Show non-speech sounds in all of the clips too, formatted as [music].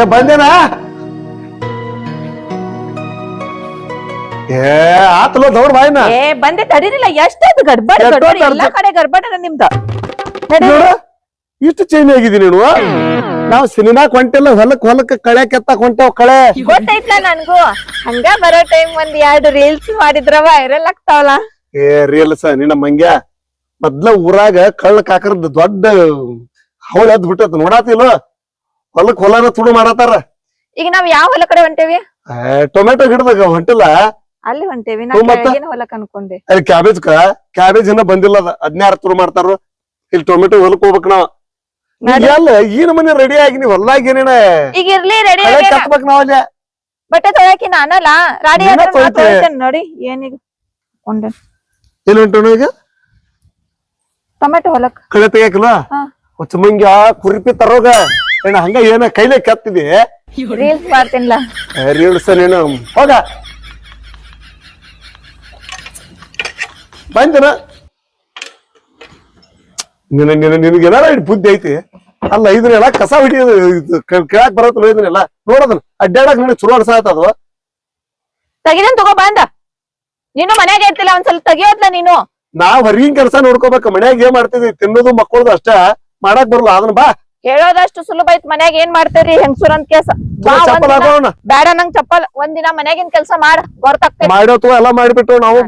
ಏ ಬಂದೇನಾ? ಏ ಆತಲೋ ದೌಡ್ ಬಾಯ್ನ. ಏ ಬಂದೆ ತಡೀರಿಲ್ಲ ಎಷ್ಟದು ಗಡ್ಬಡ ಎಲ್ಲಾ ಕಡೆ ಗಡ್ಬಡ ನಿಮ್ದು. ನೋಡು ಇಷ್ಟು ಚೇಂಜ್ ಆಗಿದ್ದೀನಿ ನೀನು? ನಾವು ಸಿನಿಮಾ ಹೊಂಟಿಲ್ಲ ಹೊಲಕ್ ಹೊಲಕ್ ಕಳೆ ಕೆತ್ತಾಕ್ ಹೊಂಟೇವ್ ಕಳೆ. ಗೊತ್ತೈತ್ಲ ನನ್ಗೂ? ಹಂಗ ಬರೋ ಟೈಮ್ ಒಂದ್ ಎರಡು ರೀಲ್ಸ್ ಮಾಡಿದ್ರ ವೈರಲ್ ಆಗ್ತಾವಲ್ಲ. ಏ ರೀಲ್ಸ್ ನಿನ್ನ ಮಂಗ್ಯ. ಮೊದ್ಲ ಊರಾಗ ಕಳ್ಳ ಕಾಕರದ್ ದೊಡ್ಡ ಹವಳ ಎದ್ ಬಿಟ್ಟತ್ ನೋಡಾತಿಲ್ಲ ಹೊಲಕ್ ಹೊಲನ ತುಡು ಮಾಡತಾರ ಈಗ ನಾವ್ ಯಾವ ಹೊಲ ಕಡೆ ಹೊಂಟೇವಿ? ಟೊಮೆಟೊ ಗಿಡದಾಗ ಹೊಂಟಿಲ್ಲ? ಅಲ್ಲಿ ಹೊಂಟೇವಿ ನಾ ಹ್ಞೂ ಮತ್ತ? ಕೆಳಗಿನ ಹೊಲಕ್ ಅನ್ಕೊಂಡೆ. ಅಲ್ಲಿ ಕ್ಯಾಬೇಜ್ ಕ್ಯಾಬೇಜ್ ಇನ್ನ ಬಂದಿಲ್ಲ ಅದ. ಅದ್ನ್ಯಾರ ತುಡು ಮಾಡ್ತಾರ. ಇಲ್ಲಿ ಟೊಮೆಟೊ ಹೊಲಕ್ ಹೋಗ್ಬೇಕ್ ನಾವ್. ನಡಿ. ಎಲ್ಲ ಈ ಮನೆ ರೆಡಿ ಆಗಿ ನೀವ್ ಹೊಲ್ದಾಗ ಏನೇನ ಈಗ ಇರ್ಲಿ ರೆಡಿ ಕಳೆ ಕಟ್ಬೇಕ್ ನಾವ್ ಅಲ್ಲಿ? ಬಟ್ಟೆ ತೊಳಕಿ ನಾನಲ್ಲ ರಾಡಿ ನೀನ ತೊಳ್ತಿ. ನೋಡಿ ಏನೀಗ ಕೊಂಡೆ. ಇಲ್ಲಿ ಹೊಂಟೋಣ ಈಗ? ಟೊಮೆಟೊ ಹೊಲಕ್. ಕಳೆ ತೆಗಿಯಕಲ್ಲ ಹಾ. ಹೊಚ್ಚ ಮಂಗ್ಯ ಕುರಿಪಿ ತರೋಗ. ಏನ ಹಂಗ ಏನ ಕೈಲೇ ಕತ್ತಿದೆ? ರೀಲ್ಸ್ ಮಾಡ್ತೀನಿಲ್ಲ ರೀಲ್ಸ್ ನೀನು ಹೋಗ. ಬಂದಿನ? ನಿನ ನಿನ ನಿನಗೆ ಏನಾರ ಇಟ್ ಬುದ್ಧಿ ಐತಿ? ಅಲ್ಲ ಇದನ್ನೆಲ್ಲ ಕಸ ಹಿಡಿಯೋದು ಕೇಳಕ್ ಬರತ್ತಲ್ಲ ಇದನ್ನೆಲ್ಲ ನೋಡೋದನ್ನ ಅಡ್ಡಾಡಕ್ ನನಗೆ ಚಲೋ ಅದು. ತೆಗಿದನ್ ತಗೋ ಬಂದ. ನೀನು ಮನ್ಯಾಗ ಇರ್ತಿಲ್ಲ ಒಂದ್ ಸ್ವಲ್ಪ ತೆಗಿಯೋದ್ಲ ನೀನು. ನಾವ್ ಹೊರಗಿನ ಕೆಲಸ ನೋಡ್ಕೋಬೇಕು ಮನ್ಯಾಗ ಏನ್ ಮಾಡ್ತಿದ್ವಿ? ತಿನ್ನೋದು ಮಕ್ಕಳದು ಅಷ್ಟ. ಮಾಡಕ್ ಬರಲ್ಲ ಅದನ್ನ ಬಾ. ಹೇಳೋದಷ್ಟು ಸುಲಭ ಐತ್ ಮನ್ಯಾಗ ಏನ್ ಮಾಡ್ತೇರಿ? ಹೆಂಗಸೂರ್ ಅಂತ ಕೇಸ ಬೇಡ ನಂಗ್ ಚಪ್ಪಲ್. ಒಂದಿನ ಮನ್ಯಾಗಿನ ಕೆಲ್ಸ ಮಾಡ. ಗೊತ್ತಾಗ್ತೈತಿ ಮಾಡೋತು ಎಲ್ಲಾ ಮಾಡಿಬಿಟ್ಟು ನಾವು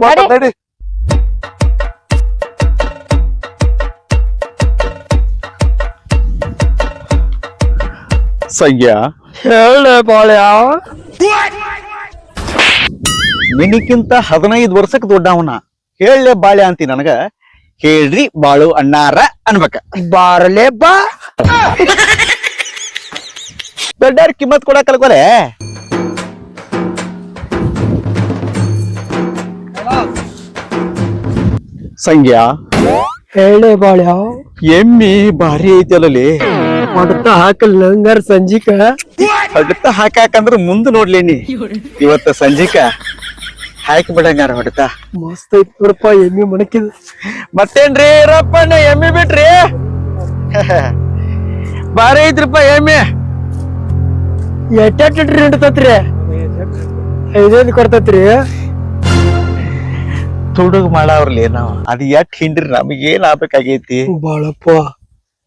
ಸಂಗ್ಯ. ಹೇಳ ಬಾಳ್ಯ. ನಿನಕ್ಕಿಂತ ಹದಿನೈದು ವರ್ಷಕ್ಕೆ ದೊಡ್ಡವನ. ಹೇಳಲೆ ಬಾಳೆ ಅಂತೀನಿ ನನಗ. ಹೇಳ್ರಿ ಬಾಳು ಅಣ್ಣಾರ ಅನ್ಬೇಕ. ಬಾರಲೇ ಬಾ. ದೊಡ್ಡವ್ರ ಕಿಮ್ಮತ್ ಕೊಡಕ್ ಕಲ್ಕೊಲೆ ಸಂಗ್ಯಾ. ಹೇಳೆ ಬಾಳ್ಯ. ಎಮ್ಮಿ ಭಾರಿ ಅಲ್ಲಿ ಹೊಡ್ತ ಹಾಕಲ್ ನಂಗಾರ ಸಂಜಿಕ. ಹೊಡ್ತ ಹಾಕಾಕಂದ್ರ ಮುಂದ್ ನೋಡ್ಲೇನಿ. ಇವತ್ತ ಸಂಜಿಕ. ಹಾಕಿ ಬಿಡಂಗಾರ ಹೊಡೆತ. ಮಸ್ತ್ ಐತಿ ಎಮ್ಮಿ ಮಣಕಿದ ಮತ್ತೇನ್ರಿ ರಪ್ಪಣ್ಣ ಎಮ್ಮಿ ಬಿಟ್ರಿ? [laughs] ಬಾರಿ ಐತ್ರಿಪ್ಪ ಎಮ್ಮಿ. ಎಟ್ಟೆಟ್ ಹಿಡ್ತತ್ರಿ ಐದೈದು ಕೊಡ್ತತ್ರಿ? ತುಡುಗ್ ಮಾಡವ್ರಲಿ ನಾವ್. ಅದ್ ಎಟ್ ಹಿಂಡ್ರಿ ನಮಗೇನ್ ಆಗ್ಬೇಕಾಗೈತಿ? ಬಾಳಪ್ಪ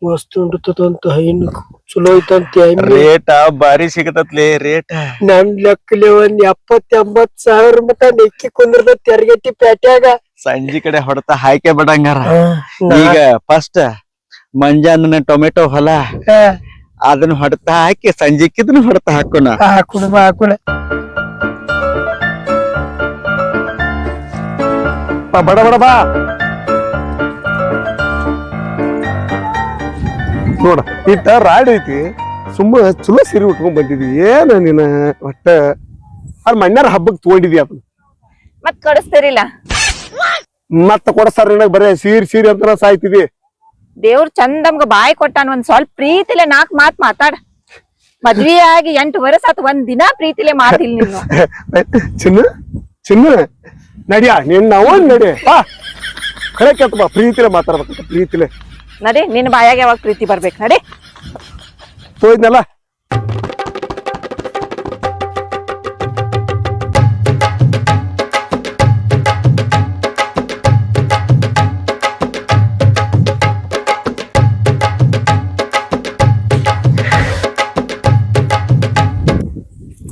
ಮಸ್ತ್ ಹಿಡ್ತದಂತ ಹೆಣ್ಣು ಚಲೋ ಐತಂತ ರೇಟ ಬಾರಿ ಸಿಗತತ್ಲಿ ರೇಟ. ನನ್ ಲೆಕ್ಕಲೆ ಒಂದ್ ಎಪ್ಪತ್ ಎಂಬತ್ ಸಾವಿರ ಮಟ ನೆಕ್ಕಿ ಕುಂದ್ರದ ತೆರಗತಿ ಪೇಟ್ಯಾಗ ಸಂಜಿ ಕಡೆ ಹೊಡೆತ ಹಾಕೆ ಬಿಡಂಗಾರ. ಈಗ ಫಸ್ಟ್ ಮಂಜಾನ ಟೊಮೆಟೊ ಹೊಲ. ಅದನ್ನ ಹೊಡೆತ ಹಾಕಿ ಸಂಜಿಕಿದನ್ನ ಹೊಡೆತ ಹಾಕೋಣ. ಹಾಕುಣ ಹಾಕುಣ ಬಡ ಬಡ ಬಾ. ನೋಡ ಇಟ್ಟ ರಾಡ್ ಐತಿ. ಸುಮ್ಮ ಚಲೋ ಸೀರೆ ಉಟ್ಕೊಂಡ್ ಬಂದಿದ್ವಿ ಏನ ನೀನ? ಒಟ್ಟ ಅಲ್ಲಿ ಮಣ್ಣಾರ ಹಬ್ಬಕ್ ತಗೊಂಡಿದ್ವಿ ಅದನ್ನ. ಮತ್ ಕಡಿಸ್ತೀರಿಲ್ಲ. ಮತ್ತ ಕೊಡಸ್ತಾರ ನಿನಗ್ ಬರೇ ಸೀರೆ ಸೀರೆ ಅಂತ ಸಾಯ್ತಿದ್ವಿ ದೇವ್ರ ಚಂದಮ್ಗ ಬಾಯಿ ಕೊಟ್ಟಾನ ಒಂದ್ ಸ್ವಲ್ಪ ಪ್ರೀತಿಲೆ ನಾಕ್ ಮಾತ್ ಮಾತಾಡ. ಮದ್ವಿ ಆಗಿ ಎಂಟು ವರ್ಷ ಆತ ಒಂದ್ ದಿನ ಪ್ರೀತಿಲೆ ಮಾತಿಲ್ಲ ನೀನು [laughs] ಚಿನ್ನ ಚಿನ್ನ ನಡಿಯಾ ನಿನ್ನ ಅವನ್ ನಡಿ ಬಾ. ಕೆತ್ತ ಬಾ ಪ್ರೀತಿಲೆ ಮಾತಾಡ್ಬೇಕಂತ ಪ್ರೀತಿಲೆ. ನಡಿ ನಿನ್ನ ಬಾಯಾಗ ಯಾವಾಗ ಪ್ರೀತಿ ಬರ್ಬೇಕು? ನಡಿ. ತೋಯ್ದ್ನಲ್ಲ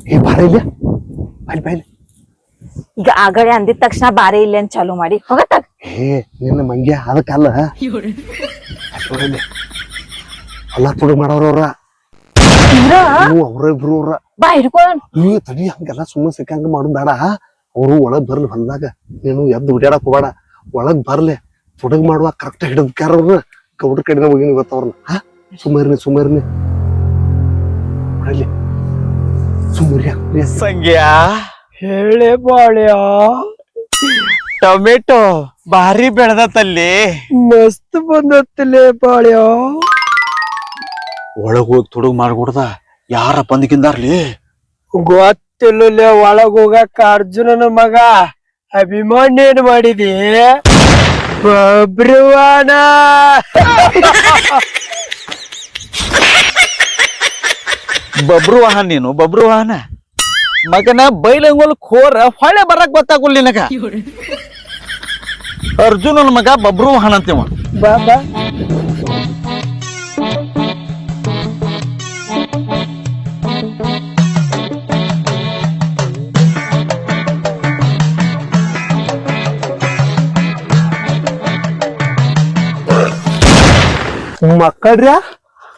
ಏ ಬಾರ ಇಲ್ಲ ಬಾಯ್ಲಿ ಬಾಯ್ಲಿ ಈಗ ಆಗಡೆ ಅಂದಿದ ತಕ್ಷಣ ಬಾರಿ ಇಲ್ಲ ಅಂತ ಚಾಲು ಮಾಡಿ. ಹೋಗತ್ತಾಗ ಏ ನಿನ್ನ ಮಂಗ್ಯ ಅದಕ್ಕಲ್ಲ. ಅಲ್ಲ ಹೊಲ ತುಡುಗ್ ಮಾಡೋರವ್ರ ಅವ್ರ ಇಬ್ರು ಅವ್ರ. ಹಿಡ್ಕೊಳ್ಳೋಣ ತಡಿ ಹಂಗೆಲ್ಲ ಸುಮ್ಮನೆ ಸಿಕ್ಕಂಗ ಮಾಡು ಬೇಡ. ಅವರು ಒಳಗ್ ಬರ್ಲಿ ಹೊಲ್ದಾಗ. ನೀನು ಎದ್ದು ಹುಡ್ಯಾಡಕ್ ಹೋಗ್ಬೇಡ. ಒಳಗ್ ಬರ್ಲಿ. ತುಡುಗ್ ಮಾಡುವ ಕರೆಕ್ಟ್ ಹಿಡಿದ್ಕಾರ ಅವ್ರನ್ನ ಗೌಡ್ರ ಕಡೆನ ಹೋಗಿನಿ ಗೊತ್ತವ್ರನ್ನ. ಹಾ? ಸುಮ್ಮರ್ನಿ ಸುಮ್ಮರ್ನಿ ಅಲ್ಲಿ ಸುಮ್ಮರಿ ಸಂಗ್ಯ. ಹೇಳೆ ಬಾಳ್ಯ. ಟೊಮೆಟೊ ಭಾರಿ ಬೆಳೆದತ್ತಲ್ಲಿ. ಮಸ್ತ್ ಬಂದತ್ತಲೇ ಬಾಳ್ಯ ಒಳಗ್ ಹೋಗಿ ತುಡುಗ್ ಮಾಡ್ಕೊಡ್ದ? ಯಾರ ಬಂದ್ಕಿಂದಾರ್ಲಿ ಗೊತ್ತಿಲ್ಲ ಒಳಗ್ ಹೋಗಕ್ಕ ಅರ್ಜುನನ ಮಗ ಅಭಿಮಾನಿ ಏನ್ ಮಾಡಿದಿ? ಬಬ್ರುವಾನ ಬಬ್ರು ವಾಹನ ನೀನು ಬಬ್ರು ವಾಹನ ಮಗನ ಬೈಲಂಗೋಲ್ ಖೋರ ಹೊಳೆ ಬರಕ್ ಗೊತ್ತಾಗುಲ್ ನಿನಗ? ಅರ್ಜುನನ ಮಗ ಬಬ್ರು ವಾಹನ ಅಂತೀವ. ಬಾ ಬಾ. ಮಕ್ಕಳ್ರ್ಯ?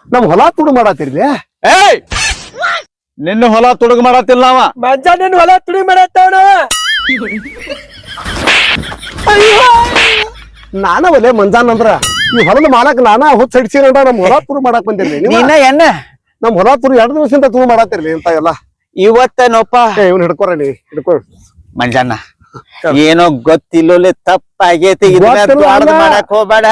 ನಮ್ ಹೊಲ ತುಡು ಮಾಡತ್ತಿರ್ಲಿ ಏಯ್! ನಿನ್ನ ಹೊಲ ತುಡುಗು ಮಾಡತ್ತಿಲ್ಲ ಅವ ಮಜ್ಜ ನಿನ್ನ ಹೊಲ ತುಡಿ ಮಾಡತ್ತವ ನಾನ ಒಲೆ ಮಂಜಾನ್ ಅಂದ್ರ ಈ ಹೊಲದ ಮಾಲಕ್ ನಾನ ಹುಚ್ಚ ಹಿಡ್ಸಿರಂದ್ರ ನಮ್ ಹೊಲ ತುರು ಮಾಡಕ್ ಬಂದಿರ್ಲಿ. ನೀನ ಎಣ್ಣ ನಮ್ ಹೊಲ ತುರು ಎರಡು ದಿವಸದಿಂದ ತುಂಬ ಮಾಡತ್ತಿರ್ಲಿ ಅಂತ ಎಲ್ಲ. ಇವತ್ತ ನೋಪ ಇವ್ನ ಹಿಡ್ಕೊರ ನೀ ಹಿಡ್ಕೊ. ಮಂಜಣ್ಣ ಏನೋ ಗೊತ್ತಿಲ್ಲೋಲೆ ತಪ್ಪಾಗೈತಿ. ಮಾಡಕ್ ಹೋಗ್ಬೇಡ.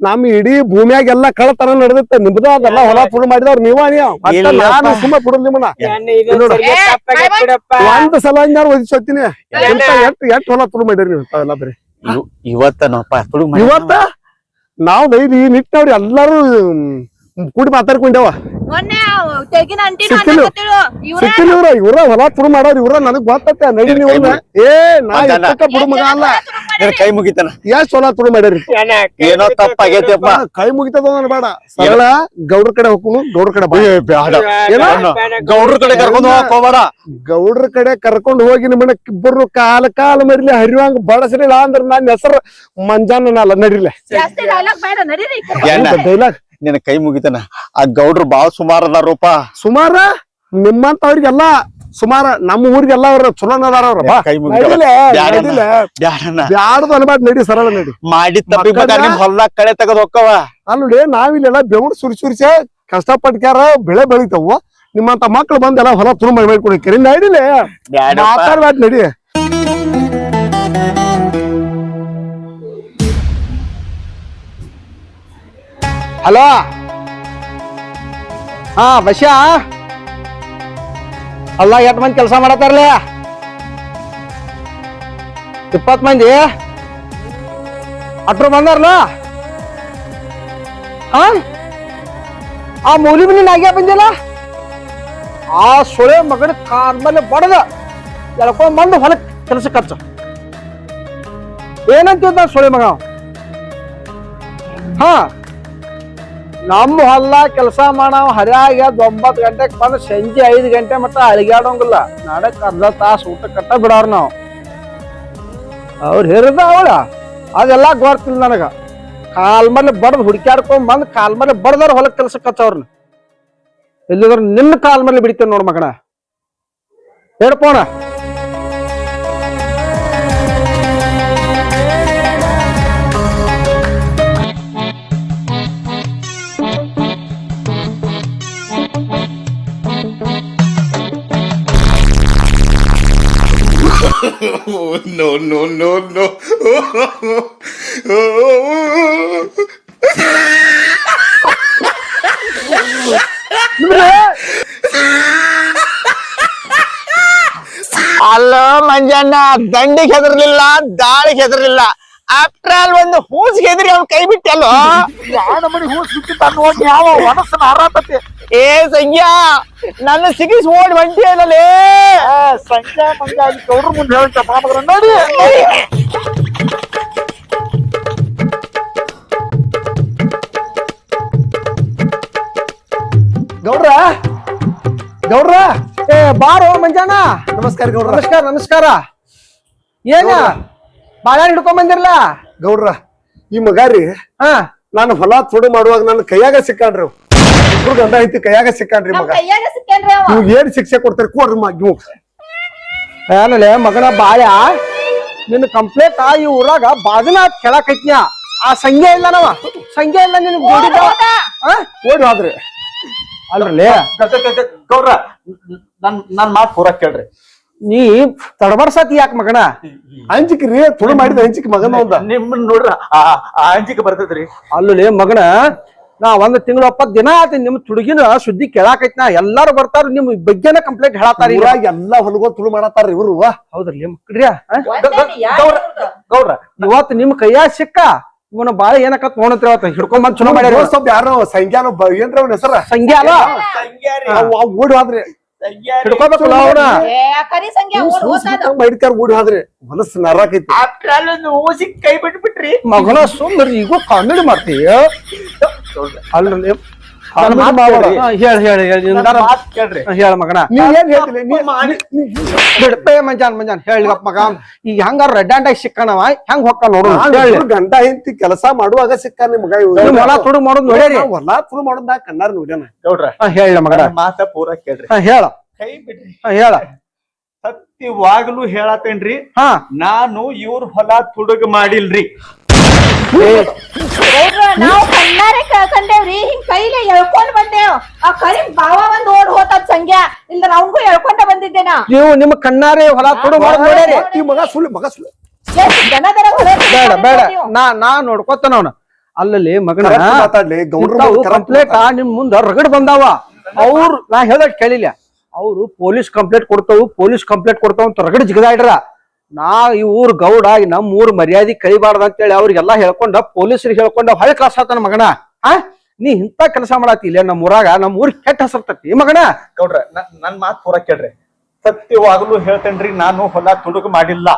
ನಮ್ ಇಡೀ ಭೂಮಿಯಾಗೆಲ್ಲ ಕಳತನ ನಡೆದಿತ್ತ. ನಿಮ್ದ ಅದೆಲ್ಲ ಹೊಲ ತುಡು ಮಾಡಿದವ್ರ ನೀವ. ನಾನು ಸುಮ್ಮ ಬಿಡುದ್ ನಿಮ್ಮನ್ನ. ಒಂದ್ ಸಲ ಒದಿಸ್ತೀನಿ ಎಷ್ಟ್ ಎಷ್ಟ್ ಹೊಲ ಪುಡು ಮಾಡಿರಿ ನೀವು? ಬರೀ. ಇವತ್ತ ಇವತ್ತ? ನಾವ್ ದೈವಿ ನಿಟ್ಟವ್ರಿ ಎಲ್ಲಾರು ಕೂಡಿ ಮಾತಾಡ್ಕೊಂಡೇವ. ಮೊನ್ನೆ ಅವ್ ತೆಗಿನ ಅಂಟಿ ಸಿಕ್ಕಿಲ್ಲ. ಸಿಕ್ಕಿಲ್ಲ ಇವ್ರ ಇವ್ರ ಹೊಲ ಮಾಡೋರ್ ಇವ್ರ ನನಗ್ ಗೊತ್ತತ್ತೆ ನಡಿ ನೀವು ಏ ನಾ ಮಗನ. ಎಷ್ಟಕ್ಕ ಬಿಡು ಮಗ ಅಲ್ಲ. ನಿನ್ ಕೈ ಮುಗಿತಾನ. ಎಷ್ಟ್ ಹೊಲ ಮಾಡ್ಯಾರಿ? ಏನೋ ತಪ್ಪಾಗೈತಿಯಪ್ಪ ಕೈ ಮುಗಿತದ ಬೇಡ. ಸರಳ ಗೌಡ್ರ ಕಡೆ ಹೋಗುನು ಗೌಡ್ರ ಕಡೆ ಬಾ. ಏನೋ? ಗೌಡ್ರ ಕಡೆ ಕರ್ಕೊಂಡು ಹೋಗಕ್ ಹೋಗ್ಬೇಡ. ಗೌಡ್ರ ಕಡೆ ಕರ್ಕೊಂಡು ಹೋಗಿ ನಿಮ್ಮನ್ನ ಇಬ್ಬರು ಕಾಲ ಕಾಲ ಮರಿಲಿ ಹರಿವಂಗ್ ಬಡಸಲಿಲ್ಲ ಅಂದ್ರ ನನ್ನ ಹೆಸರು ಮಂಜಾನಲ್ಲ ನಡಿಲೆ ಜಾಸ್ತಿ ಡೈಲಾಗ್ ಬೇಡ ನಡೀರಿ ಎಣ್ಣ ಡೈಲಾಗ್ ನಿನ್ನ ಕೈ ಮುಗಿತನ. ಆ ಗೌಡ್ರು ಬಾಳ ಸುಮಾರದ ರೂಪ ಸುಮಾರ? ನಿಮ್ಮಂತ ಅವ್ರಿಗೆಲ್ಲ ಸುಮಾರ ನಮ್ಮ ಊರಿಗೆಲ್ಲ ಅವ್ರ ಚಲೋ ಅದಾರ ಅವ್ರ. ಬಾ. ಕೈ ಮುಗಿತಾನ ನಡಿಲೆ. ನಡಿಲೆ. ಬ್ಯಾಡಣ್ಣ. ಬ್ಯಾಡ್ದು ಅನ್ಬಾರ್ದು ನಡಿ ಸರಳ ನಡಿ. ಮಾಡಿ ತಪ್ಪಿ ಮಕ್ಕಳ್ನ- ನಿಮ್ ಹೊಲ್ದಾಗ ಕಳೆ ತೆಗದ್ ಹೊಕ್ಕವ. ನೋಡಿ ನಾವಿಲ್ಲೆಲ್ಲ ಬೆವ್ರು ಸುರಿ ಸುರಿಸೆ ಕಷ್ಟಪಟ್ಟ್ಯಾರ ಬೆಳೆ ಬೆಳಿತಾವು. ನಿಮ್ಮಂತ ಮಕ್ಳು ಬಂದೆಲ್ಲ ಹೊಲ ತುಂಬ ಮಾಡಿ ಮಾಡ್ಕೊಡಿಕ್ರಿ ನಡಿಲೆ. ಬ್ಯಾಡಪ್ಪ. ಮಾತಾಡ್ಬಾರ್ದು ನಡಿ. ಹಲೋ? ಹಾ ಬಸ್ಯಾ ಅಲ್ಲ, ಎಷ್ಟು ಮಂದಿ ಕೆಲಸ ಮಾಡತ್ತಾರಲ್ಲ ಇಪ್ಪತ್ ಮಂದಿ? ಅಟ್ರು ಬಂದಾರಲ್ಲ ಹಾ? ಆ ಮೂಲಿ ಮನಿ ನಾಗ್ಯಾ ಬಂದಿಲ್ಲ? ಆ ಸೊಳೆ ಮಗನ ಕಾರ್ ಮೇಲೆ ಬಡದ. ಎಳ್ಕೊಂಡ್ ಬಂದು ಹೊಲಕ್ ಕೆಲಸ ಖರ್ಚು ಏನಂತಿದ್ದ ಸೊಳೆ ಮಗ ಹಾ? ನಮ್ಮ ಹೊಲ ಕೆಲಸ ಮಾಡವ ಹರಿಯಾಗ ಒಂಬತ್ ಒಂಬತ್ತು ಗಂಟೆಗೆ ಬಂದು ಸಂಜೆ ಐದು ಗಂಟೆ ಮಟ್ಟ ಅಳಿಗಾಡೋಂಗಿಲ್ಲ ನಾಡಕ್ ಅರ್ಧ ತಾಸು ಊಟ ಕಟ್ಟ ಬಿಡೋರ್ ನಾವು. ಅವ್ರು ಹಿರಿದ ಅವಳ. ಅದೆಲ್ಲ ಗೊತ್ತಿಲ್ಲ ನನಗ. ಕಾಲ್ ಮೇಲೆ ಬಡ್ದು ಹುಡುಕ್ಯಾಡ್ಕೊಂಡ್ ಬಂದು ಕಾಲ್ ಮೇಲೆ ಬಡ್ದಾರ ಹೊಲಕ್ ಕೆಲಸ ಕಚ್ಚವ್ರನ್ನ ಇಲ್ಲಿದ್ರ ನಿನ್ನ ಕಾಲ್ ಮೇಲೆ ಬಿಡ್ತೇನೆ ನೋಡ್ ಮಗಣ ಹೇಳ್ಪೋಣ no, no, no, no. ಅಲ್ಲ ಮಂಜಣ್ಣ ದಂಡಿಗೆ ಹೆದರ್ಲಿಲ್ಲ ದಾಳಿಗೆ ಹೆದರ್ಲಿಲ್ಲ ಆಫ್ಟರ್ ಆಲ್ ಒಂದು ಹೂಸ್ ಹೆದರಿ ಅವ್ನ ಕೈ ಬಿಟ್ಟಲ್ಲೋ? ಏ ಸಂಗ್ಯಾ ನನ್ನ ಸಿಗಿಸ್ ಓಡ್ ಬಂಟಿ ಅಲ್ಲಲೇ? ಸಂಜ್ಞಾ ಮಂಜ ಗೌಡ್ರ ಮುಂದೆ ಹೇಳ್ತ ನೋಡಿ. ಗೌಡ್ರ? ಗೌಡ್ರ? ಏ ಬಾರೋ ಮಂಜಾನ. ನಮಸ್ಕಾರ ಗೌಡ್ರ. ನಮಸ್ಕಾರ ನಮಸ್ಕಾರ. ಏನ ಬಾಳೆ ಹಿಡ್ಕೊಂಡ್ ಬಂದಿರ್ಲ? ಗೌಡ್ರ ಈ ಮಗಾರಿ ಹಾ. ನಾನು ಹೊಲ ತುಡು ಮಾಡುವಾಗ ನನ್ನ ಕೈಯಾಗ ಸಿಕ್ಕಾಡ್ರಿ. ಇಬ್ರು ಗಂಡ ಐತಿ ಕೈಯಾಗ ಸಿಕ್ಕಾಣ್ರಿ ನಮ್ ಮಗ. ಕೈಯಾಗ ಸಿಕ್ಕೇನ್ರಿ ಅವ. ನೀವು ಏನ್ ಶಿಕ್ಷೆ ಕೊಡ್ತಾರೆ ಕೊಡ್ರಿ ಮಗ ಇವ್ ಏನಲೆ ಮಗನ ಬಾಯ ನಿನ್ನ ಕಂಪ್ಲೇಂಟ್ ಈ ಊರಾಗ ಬಾಗಿನ ಕೆಳಕೈತ್ನ್ಯ? ಆ ಸಂಖ್ಯೆ ಇಲ್ಲ ನಾವ ಸಂಖ್ಯೆ ಇಲ್ಲ ನಿನ್ ಗೋಡಿ ಹೌದಾ? ಓಡಿ ಹೋದ್ರಿ ಅಲ್ರಲ್ಲೇ ಗೌಡ್ರ ನನ್ ನನ್ ಮಾತು ಪೂರ ಕೇಳ್ರಿ. ನೀ ತಡಬರ್ಸತಿ ಯಾಕೆ ಮಗನ? ಅಂಜಿಕ್ ರೀ ತುಳು ಮಾಡಿದ ಅಂಜಿಕ್ ಮಗನ ಒಂದ ನಿಮ್ಮನ್ನ ನೋಡ್ರ ಅಂಜಿಕೆ ಮಗಣ ಅಲ್ಲಲೆ ಮಗನ ನಾ ಒಂದ್ ತಿಂಗಳ ಒಪ್ಪತ್ ದಿನ ಆತ ನಿಮ್ ತುಡುಗಿನ ಸುದ್ದಿ ಕೇಳಾಕೈತ್ನ ಎಲ್ಲಾರು ಬರ್ತಾರ ನಿಮ್ ಬಗ್ಗೆನ ಕಂಪ್ಲೇಂಟ್ ಹೇಳತ್ತಾರ ಇವಾಗ ಎಲ್ಲಾ ಹೊಲಗೋ ತುಳು ಮಾಡತ್ತಾರ ಇವ್ರು. ಹೌದ್ರಿ ಇವ್ರ್ದು? ಗೌಡ್ರ ಇವತ್ ನಿಮ್ ಕೈಯಾ ಸಿಕ್ಕ ಇವನ ಬಾಳ ಏನಕ್ಕ ನೋಡಂತ್ರ ಹಿಡ್ಕೊಂಡ್ ಬಂದ್ ಚಲೋ ಮಾಡ್ಯಾರ ಸ್ವಲ್ಪ ಯಾರೋ ಸಂಖ್ಯಾನ ಏನ್ರ ಅವ್ನ ಹೆಸರ? ಸಂಖ್ಯೆ ಅಲ್ಲ ಅವ್ ಅವ್ ಓಡಿ ಹೋದ್ರಿ. ಹಿಡ್ಕೋಬೇಕಲ್ಲ ಅವನ ಹೋದ್ರಿ ಹೊಲಸ್ ನರಾಕೈತಿ ಆಫ್ಟರ್ ಆಲ್ ಒಂದು ಓಸಿ ಕೈ ಬಿಟ್ಬಿಟ್ರಿ. ಮಗನ ಸುಮ್ಮನೆ ಈಗ ಕಾಮಿಡಿ ಮಾಡ್ತೀಯ? ಅಲ್ಲ ಹೇಳ್ ಹೇಳ್ ಹೇಳ್. ನಿಂದಾರ ಮಾತ್ ಕೇಳ್ರಿ. ಹೇಳ ಮಗನ. ನೀ ಏನ್ ಹೇಳ್ತಿಲ್ಲ ನೀ ಬಿಡ್ಪೇ ಮಂಜಾನ್ ಮಂಜಾನ್ ಹೇಳಿಗಪ್ಪ ಮಗ. ಈಗ ಹೆಂಗ ರೆಡ್ ಹ್ಯಾಂಡ್ ಆಗಿ ಸಿಕ್ಕಣವ ಹೆಂಗ್ ಹೊಕ್ಕ ನೋಡು ಗಂಡ ಹೆಂಡತಿ ಕೆಲಸ ಮಾಡುವಾಗ ಸಿಕ್ಕ ನಿಮ್ ಮಗ ಹೊಲ ತುಡು ಮಾಡೋದ್ ನೋಡ್ರಿ ಹೊಲ ತುಡು ಮಾಡೋದ್ ಕಣ್ಣಾರ ನೋಡ್ಯಾನ. ಹೇಳ ಮಗನ. ಮಾತ ಪೂರ ಕೇಳ್ರಿ. ಹೇಳ. ಕೈ ಬಿಡ್ರಿ. ಹೇಳ. ಸತ್ಯವಾಗ್ಲೂ ಹೇಳತ್ತೇನ್ರಿ. ಹಾ. ನಾನು ಇವ್ರ ಹೊಲ ತುಡುಗ ಮಾಡಿಲ್ರಿ. ನಾವ್ ಕಣ್ಣಾರೆ ಕಳ್ಕೊಂಡೇವ್ರಿ ಹಿಂಗ್ ಕೈಲೆ ಎಳ್ಕೊಂಡ್ ಬಂದೇವ್. ಆ ಕರಿ ಬಾವ ಒಂದ್ ಓಡ್ ಹೋತದ್ ಸಂಗ್ಯಾ. ಇಲ್ದ್ರ ಅವನ್ಗೂ ಎಳ್ಕೊಂಡ ಬಂದಿದ್ದೆ ನಾ ನೀವು ನಿಮ್ಮ ಕಣ್ಣಾರೆ ಹೊಲ ತುಡು ಮಾಡೋದ್ ನೋಡ್ಯಾರಿ ಈ ಮಗ ಸುಳ್ಳು ಮಗ ಸುಳ್ಳು. ಎಷ್ಟ್ ಜನದರ ಹೊರ ಬೇಡ ಬೇಡ. ನಾ ನಾ ನೋಡ್ಕೊತಾನ ಅವನ. ಅಲ್ಲಲ್ಲಿ ಮಗನ ಮಾತಾಡ್ಲಿ ಗೌಡ್ರ ಕಂಪ್ಲೇಂಟ್ ನಿಮ್ ಮುಂದ ರಗಡ್ ಬಂದಾವ. ಅವ್ರು ನಾ ಹೇಳಕ್ ಕೇಳಿಲ್ಲ. ಅವ್ರು ಪೊಲೀಸ್ ಕಂಪ್ಲೇಂಟ್ ಕೊಡ್ತಾವು ಪೊಲೀಸ್ ಕಂಪ್ಲೇಂಟ್ ಕೊಡ್ತಾವ ಅಂತ ರಗಡ್ ಜಿಗದಾಡ್ರ. ನಾ ಈ ಊರ್ ಗೌಡ ನಮ್ಮ ನಮ್ ಊರ್ ಮರ್ಯಾದೆ ಅಂತ ಅಂತೇಳಿ ಅವ್ರಿಗೆಲ್ಲಾ ಹೇಳ್ಕೊಂಡ ಪೊಲೀಸರಿಗೆ ಹೇಳ್ಕೊಂಡ ಹೊಳೆ ಕ್ಲಾಸ್ ಆತನ ಮಗನ. ಹಾ ನೀ ಇಂತ ಕೆಲಸ ಮಾಡತ್ತಿ ಇಲ್ಲ ನಮ್ಮ ಊರಾಗ ನಮ್ಮ ಊರ್ ಕೆಟ್ಟ ಹೆಸರ್ತತಿ ಮಗನ? ಗೌಡ್ರ ನನ್- ನನ್ ಮಾತ್ ಪೂರ ಕೇಳ್ರಿ. ಸತ್ಯವಾಗ್ಲೂ ಹೇಳ್ತೇನ್ರಿ ನಾನು ಹೊಲ ತುಡುಗು ಮಾಡಿಲ್ಲ.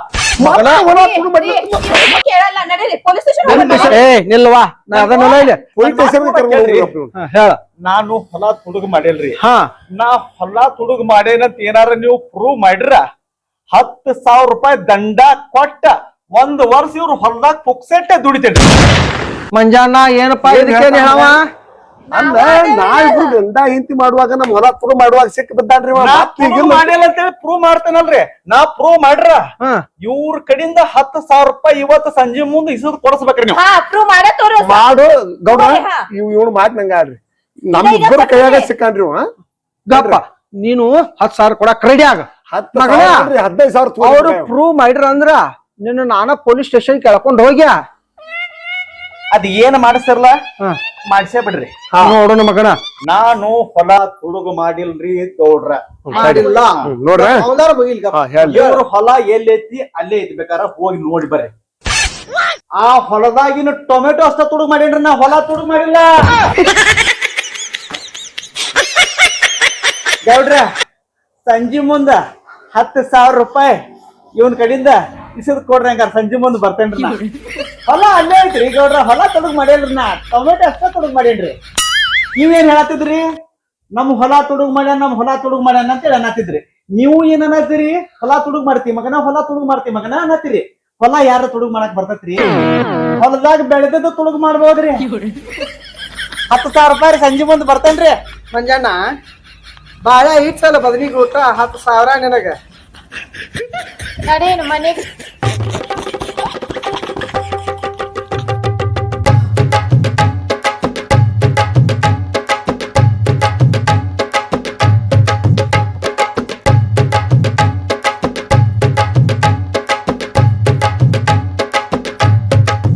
ನಿಲ್ವಾ? ನಾ ಅದನ್ನೆಲ್ಲ ಇಲ್ಲ. ಪೊಲೀಸ್ ಸ್ಟೇಷನ್ ಕೇಳ್ರಿ. ಹಾ, ಹೇಳ. ನಾನು ಹೊಲ ತುಡುಗು ಮಾಡಿಲ್ರಿ. ಹಾ. ನಾ ಹೊಲ ತುಡುಗು ಮಾಡೇನಂತ ಏನಾರ ನೀವು ಪ್ರೂವ್ ಮಾಡ್ರ? ಹತ್ತು ಸಾವಿರ ರೂಪಾಯಿ ದಂಡ ಕೊಟ್ಟ ಒಂದು ವರ್ಷ ಇವ್ರು ಹೊಲದಾಗ ಪುಕ್ಸೆಟ್ಟೆ ದುಡಿತೇನೆ ಮಂಜಾನ ಏನಪ್ಪಾ ಇದಕ್ಕೇನ್ ಹೇಳವ ನಾ ಇಬ್ರು ಗಂಡ ಹೆಂಡತಿ ಮಾಡುವಾಗ ನಮ್ ಹೊಲ ಪ್ರೂವ್ ಮಾಡುವಾಗ ಸಿಕ್ಕ ಬಿದ್ದಾನ್ರಿ ಇವ. ನಾ ಮತ್ತ್ ಈಗ ಪ್ರೂವ್ ಮಾಡಿಲ್ಲ ಅಂತೇಳಿ ಪ್ರೂವ್ ಮಾಡ್ತೇನಲ್ರಿ. ನಾ ಪ್ರೂವ್ ಮಾಡ್ರ. ಹಾ. ಇವ್ರ ಕಡೆಯಿಂದ ಹತ್ತು ಸಾವಿರ ರೂಪಾಯಿ ಇವತ್ತು ಸಂಜೆ ಮುಂದೆ ಇಸದ್ ಕೊಡಿಸ್ಬೇಕ್ರಿ ನೀವು. ಹಾ ಅಪ್ರೂವ್ ಮಾಡೇ ತೋರಿ ಮಾಡು ಗೌಡ ಹೋಗಿ ಹಾ. ಇವ್ ಇವ್ನು ಮಾತ್ ನಂಗ ಆಡ್ರಿ. ನಮ್ ಈಗ ಇಬ್ಬರ ಕೊಡ್ತೀನಿ. ಕೈಯಾಗ ಸಿಕ್ಕನ್ರಿ ಇವ ಗಪ್ಪ ನೀನು ಹತ್ ಸಾವಿರ ಕೊಡಕ್ ರೆಡಿ ಆಗ. ಹದಿನೈದು ಸಾವಿರ ಅವ್ರು ಪ್ರೂವ್ ಮಾಡಿರ ಅಂದ್ರ ನಿನ್ನ ನಾನ ಪೊಲೀಸ್ ಸ್ಟೇಷನ್ ಕೇಳ್ಕೊಂಡ್ ಹೋಗ್ಯಾ. ಅದ್ ಏನ್ ಮಾಡಿಸ್ತಾರಲ್ಲ? ಮಾಡಿಸೇ ಬಿಡ್ರಿ. ನೋಡೋಣ ಮಗಣ ನಾನು ಹೊಲ ತುಡುಗು ಮಾಡಿಲ್ರಿ ಗೌಡ್ರ. ಮಾಡಿಲ್ಲ. ನೋಡ್ರಿ? ಇವ್ರ ಹೊಲ ಎಲ್ಲೈತಿ ಅಲ್ಲೇ ಐತಿ ಬೇಕಾರ ಹೋಗಿ ನೋಡಿ ಬರ್ರಿ. ಆ ಹೊಲದಾಗಿನ ಟೊಮೆಟೊ ಅಷ್ಟ ತುಡುಗ್ ಮಾಡಿನ್ರಿ ನಾ ಹೊಲ ತುಡುಗು ಮಾಡಿಲ್ಲ. ಗೌಡ್ರ ಸಂಜೆ ಮುಂದ ಹತ್ತು ಸಾವಿರ ರೂಪಾಯಿ ಇವನ್ ಕಡೆಯಿಂದ ಇಸದ್ ಕೊಡ್ರಿ ಹಂಗಾರ, ಸಂಜೆ ಮುಂದೆ ಬರ್ತೇನ್ರಿ ನಾ. ಹೊಲ ಅಲ್ಲೇ ಐತ್ರಿ ಗೌಡ್ರ ಹೊಲ ತೊಡಗ್ ಮಾಡೇನ್ರಿ ನಾ. ಟೊಮೆಟೊ ಅಷ್ಟ ತೊಡಗ್ ಮಾಡೇನ್ರಿ ನೀವೇನ್ ಹೇಳತ್ತಿದ್ರಿ? ನಮ್ ಹೊಲ ತುಡುಗ್ ಮಾಡ್ಯಾನ, ನಮ್ ಹೊಲ ತುಡುಗ್ ಮಾಡ್ಯಾನ ಅಂತೇಳಿ ಅನ್ನತ್ತಿದ್ರಿ. ನೀವು ಏನ್ ಅನ್ನತ್ತೀರಿ? ಹೊಲ ತುಡುಗ್ ಮಾಡ್ತಿ ಮಗನ, ಹೊಲ ತುಡುಗ್ ಮಾಡ್ತಿ ಮಗನ ಅನ್ನತ್ತೀರಿ. ಹೊಲ ಯಾರ ತುಡುಗ್ ಮಾಡಕ್ ಬರ್ತೈತ್ರಿ? ಹೊಲದಾಗ ಬೆಳೆದದ್ದು ತುಡುಗ್ ಮಾಡ್ಬೋದ್ರಿ? ಹತ್ತು ಸಾವಿರ ರೂಪಾಯಿ ಸಂಜೆ ಮುಂದೆ ಬರ್ತೇನ್ರಿ. ಮಂಜಣ್ಣ ಬಾಳ ಇಟ್ಟಲ್ಲ ಬದನಿಗೆ ಊಟ ಹತ್ತು ಸಾವಿರ ನಿನಗ. ನಡೀನು ಮನೆಗೆ